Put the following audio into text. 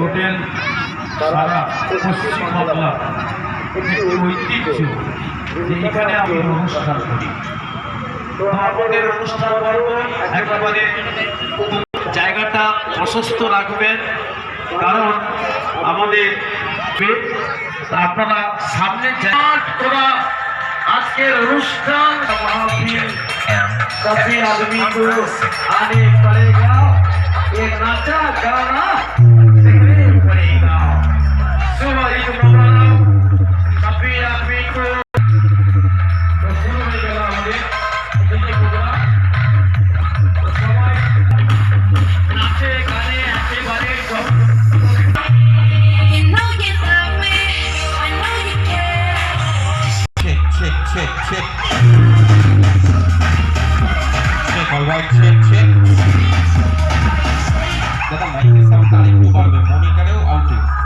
Hotel সারা পশ্চিমবাংলা একটি ঐতিহ্য যে এখানে আমি অনুষ্ঠান করি তো আমাদের অনুষ্ঠান করবো একেবারে জায়গাটা প্রশস্ত রাখবেন কারণ আমাদের পে- আপনারা সামনে জায়গা করা আজকের অনুষ্ঠান মাহফিল सभी आदमी को आने पड़ेगा ये नाचा गाना Check, check, check. Dalam naik ke sampai kubang, monitor dia outing.